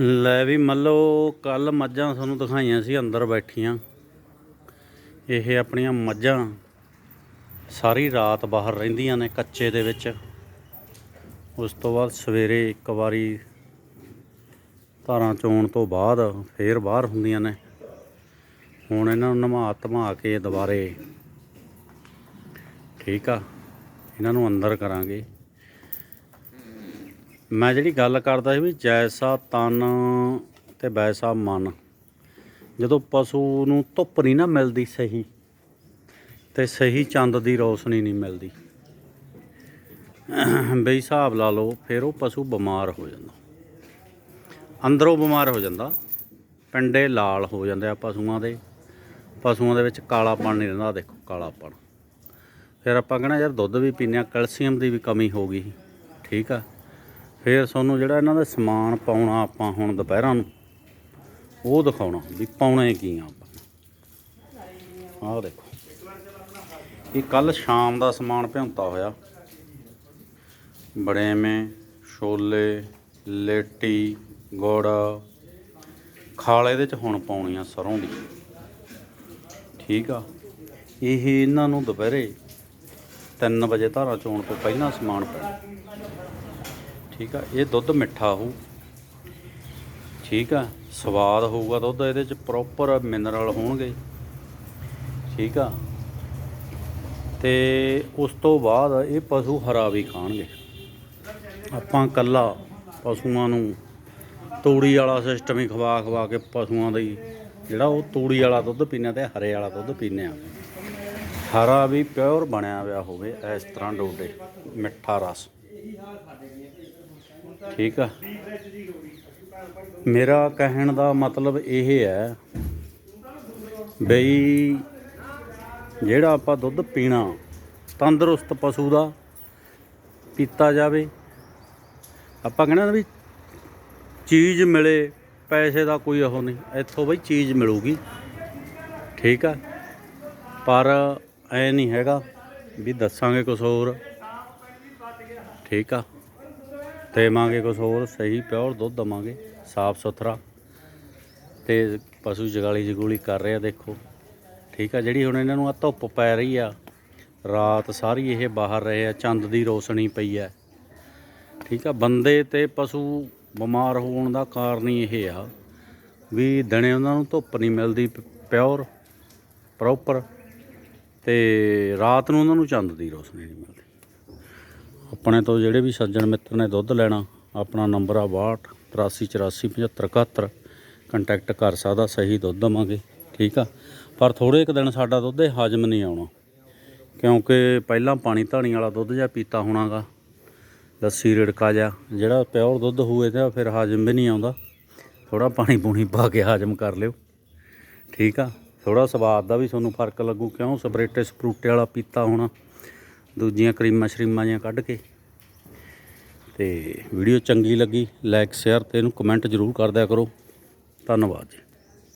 ਲੈ ਵੀ ਮੰਨ ਲਓ ਕੱਲ ਮੱਝਾਂ ਤੁਹਾਨੂੰ ਦਿਖਾਈਆਂ ਸੀ, ਅੰਦਰ ਬੈਠੀਆਂ। ਇਹ ਆਪਣੀਆਂ ਮੱਝਾਂ ਸਾਰੀ ਰਾਤ ਬਾਹਰ ਰਹਿੰਦੀਆਂ ਨੇ ਕੱਚੇ ਦੇ ਵਿੱਚ। ਉਸ ਤੋਂ ਬਾਅਦ ਸਵੇਰੇ ਇੱਕ ਵਾਰੀ ਧਾਰਾਂ ਚੋਣ ਤੋਂ ਬਾਅਦ ਫੇਰ ਬਾਹਰ ਹੁੰਦੀਆਂ ਨੇ। ਹੁਣ ਇਹਨਾਂ ਨੂੰ ਨਮਾ ਧਮਾ ਕੇ ਦੁਬਾਰੇ। ਠੀਕ ਆ, ਇਹਨਾਂ ਨੂੰ ਅੰਦਰ ਕਰਾਂਗੇ। ਮੈਂ ਜਿਹੜੀ ਗੱਲ ਕਰਦਾ ਸੀ ਵੀ ਜੈਸਾ ਤਨ ਤੇ ਵੈਸਾ ਮਨ, ਜਦੋਂ ਪਸ਼ੂ ਨੂੰ ਧੁੱਪ ਨਹੀਂ ਨਾ ਮਿਲਦੀ ਸਹੀ ਤੇ ਸਹੀ ਚੰਦ ਦੀ ਰੋਸ਼ਨੀ ਨਹੀਂ ਮਿਲਦੀ, ਬਈ ਹਿਸਾਬ ਲਾ ਲਓ ਫਿਰ ਉਹ ਪਸ਼ੂ ਬਿਮਾਰ ਹੋ ਜਾਂਦਾ। ਅੰਦਰੋਂ ਬਿਮਾਰ ਹੋ ਜਾਂਦਾ, ਪਿੰਡੇ ਲਾਲ ਹੋ ਜਾਂਦੇ ਆ ਪਸ਼ੂਆਂ ਦੇ ਪਸ਼ੂਆਂ ਦੇ ਵਿੱਚ ਕਾਲਾਪਣ ਨਹੀਂ ਰਹਿੰਦਾ ਦੇਖੋ ਕਾਲਾਪਣ। ਫਿਰ ਆਪਾਂ ਕਹਿੰਦੇ ਯਾਰ ਦੁੱਧ ਵੀ ਪੀਂਦੇ ਹਾਂ ਕੈਲਸ਼ੀਅਮ ਦੀ ਵੀ ਕਮੀ ਹੋ ਗਈ, ਠੀਕ ਆ। ਫਿਰ ਤੁਹਾਨੂੰ ਜਿਹੜਾ ਇਹਨਾਂ ਦਾ ਸਮਾਨ ਪਾਉਣਾ ਆਪਾਂ ਹੁਣ ਦੁਪਹਿਰਾਂ ਨੂੰ, ਉਹ ਦਿਖਾਉਣਾ ਵੀ ਪਾਉਣੇ ਕੀ ਆ ਆਪਾਂ। ਆਹ ਦੇਖੋ। ਇਹ ਕੱਲ ਸ਼ਾਮ ਦਾ ਸਮਾਨ ਭਿਉਂਤਾ ਹੋਇਆ। ਬੜੇਵੇਂ ਛੋਲੇ, ਲੇਟੀ, ਗੁੜ ਖਾਲ ਇਹਦੇ ਚ ਹੁਣ ਪਾਉਣੀ ਆ ਸਰੋਂ ਦੀ। ਠੀਕ ਆ। ਇਹ ਇਹਨਾਂ ਨੂੰ ਦੁਪਹਿਰੇ 3 ਵਜੇ ਧਾਰਾ ਚੋਣ ਤੋਂ ਪਹਿਲਾਂ ਸਮਾਨ ਪੈਣਾ। ਠੀਕ ਆ, ਇਹ ਦੁੱਧ ਮਿੱਠਾ ਹੋਊ। ਠੀਕ ਆ, ਸਵਾਦ ਹੋਊਗਾ ਦੁੱਧ, ਇਹਦੇ ਚ ਪ੍ਰੋਪਰ ਮਿਨਰਲ ਹੋਣਗੇ। ਠੀਕ ਆ, ਤੇ ਉਸ ਤੋਂ ਬਾਅਦ ਇਹ ਪਸ਼ੂ ਹਰਾ ਵੀ ਖਾਣਗੇ। ਆਪਾਂ ਕੱਲਾ ਪਸ਼ੂਆਂ ਨੂੰ ਤੂੜੀ ਵਾਲਾ ਸਿਸਟਮ ਹੀ ਖਵਾ ਖਵਾ ਕੇ ਪਸ਼ੂਆਂ ਦਾ ਹੀ ਜਿਹੜਾ ਉਹ ਤੂੜੀ ਵਾਲਾ ਦੁੱਧ ਪੀਂਦੇ ਤੇ ਹਰੇ ਵਾਲਾ ਦੁੱਧ ਪੀਂਦੇ ਆ। ਹਰਾ ਵੀ ਪਿਓਰ ਬਣਿਆ ਹੋਇਆ ਹੋਵੇ ਇਸ ਤਰ੍ਹਾਂ ਡੋਡੇ, ਮਿੱਠਾ ਰਸ। ਠੀਕ ਆ। ਮੇਰਾ ਕਹਿਣ ਦਾ ਮਤਲਬ ਇਹ ਹੈ ਬਈ ਜਿਹੜਾ ਆਪਾਂ ਦੁੱਧ ਪੀਣਾ ਤੰਦਰੁਸਤ ਪਸ਼ੂ ਦਾ ਪੀਤਾ ਜਾਵੇ, ਆਪਾਂ ਕਹਿੰਦੇ ਵੀ ਚੀਜ਼ ਮਿਲੇ, ਪੈਸੇ ਦਾ ਕੋਈ ਉਹ ਨਹੀਂ, ਇੱਥੋਂ ਬਈ ਚੀਜ਼ ਮਿਲੂਗੀ, ਠੀਕ ਆ। ਪਰ ਐ ਨਹੀਂ ਹੈਗਾ ਵੀ ਦੱਸਾਂਗੇ ਕੁਝ ਹੋਰ, ਠੀਕ ਆ। ਦੇਵਾਂਗੇ ਕੁਝ ਹੋਰ, ਸਹੀ ਪਿਓਰ ਦੁੱਧ ਦਵਾਂਗੇ, ਸਾਫ਼ ਸੁਥਰਾ। ਤੇ ਪਸ਼ੂ ਜਗਾਲੀ ਜਗੂਲੀ ਕਰ ਰਿਹਾ, ਦੇਖੋ। ਠੀਕ ਆ, ਜਿਹੜੀ ਹੁਣ ਇਹਨਾਂ ਨੂੰ ਆ ਧੁੱਪ ਪੈ ਰਹੀ ਆ, ਰਾਤ ਸਾਰੀ ਇਹ ਬਾਹਰ ਰਹੇ ਆ, ਚੰਦ ਦੀ ਰੋਸ਼ਨੀ ਪਈ ਆ। ਠੀਕ ਆ, ਬੰਦੇ ਤੇ ਪਸ਼ੂ ਬਿਮਾਰ ਹੋਣ ਦਾ ਕਾਰਨ ਹੀ ਇਹ ਆ ਵੀ ਦਿਨੇ ਉਹਨਾਂ ਨੂੰ ਧੁੱਪ ਨਹੀਂ ਮਿਲਦੀ, ਪਿਓਰ, ਪ੍ਰੋਪਰ, ਤੇ ਰਾਤ ਨੂੰ ਉਹਨਾਂ ਨੂੰ ਚੰਦ ਦੀ ਰੋਸ਼ਨੀ ਨਹੀਂ ਮਿਲਦੀ। ਆਪਣੇ ਤੋਂ ਜਿਹੜੇ ਵੀ ਸੱਜਣ ਮਿੱਤਰ ਨੇ ਦੁੱਧ ਲੈਣਾ, ਆਪਣਾ ਨੰਬਰ ਆ 62 83 84 75 71 ਕੰਟੈਕਟ ਕਰ ਸਕਦਾ, ਸਹੀ ਦੁੱਧ ਦਵਾਂਗੇ, ਠੀਕ ਆ? ਪਰ ਥੋੜੇ ਇੱਕ ਦਿਨ ਸਾਡਾ ਦੁੱਧ ਇਹ ਹਜਮ ਨਹੀਂ ਆਉਣਾ, ਕਿਉਂਕਿ ਪਹਿਲਾਂ ਪਾਣੀ ਧਾਣੀ ਵਾਲਾ ਦੁੱਧ ਜਾਂ ਪੀਤਾ ਹੋਣਾਗਾ, ਲੱਸੀ ਰਿੜਕਾ ਜਾ ਜਿਹੜਾ ਪਿਓਰ ਦੁੱਧ ਹੋਵੇ ਤਾਂ ਫਿਰ ਹਾਜ਼ਮ ਵੀ ਨਹੀਂ ਆਉਂਦਾ ਥੋੜਾ ਪਾਣੀ ਪੂਣੀ ਪਾ ਕੇ ਹਾਜ਼ਮ ਕਰ ਲਿਓ, ਠੀਕ ਆ? ਥੋੜਾ ਸਵਾਦ ਦਾ ਵੀ ਤੁਹਾਨੂੰ ਫ਼ਰਕ ਲੱਗੂ, ਕਿਉਂ? ਸਪਰੇਟੇ ਸਪਰੂਟੇ ਵਾਲਾ ਪੀਤਾ ਹੋਣਾ ਦੂਜੀਆਂ ਕਰੀਮਾਂ ਸ਼ਰੀਮਾਂ ਜਿਹੀਆਂ ਕੱਢ ਕੇ। ਤੇ ਵੀਡੀਓ ਚੰਗੀ ਲੱਗੀ ਲਾਈਕ ਸ਼ੇਅਰ ਤੇ ਇਹਨੂੰ ਕਮੈਂਟ ਜ਼ਰੂਰ ਕਰ ਦਿਆ ਕਰੋ। ਧੰਨਵਾਦ ਜੀ।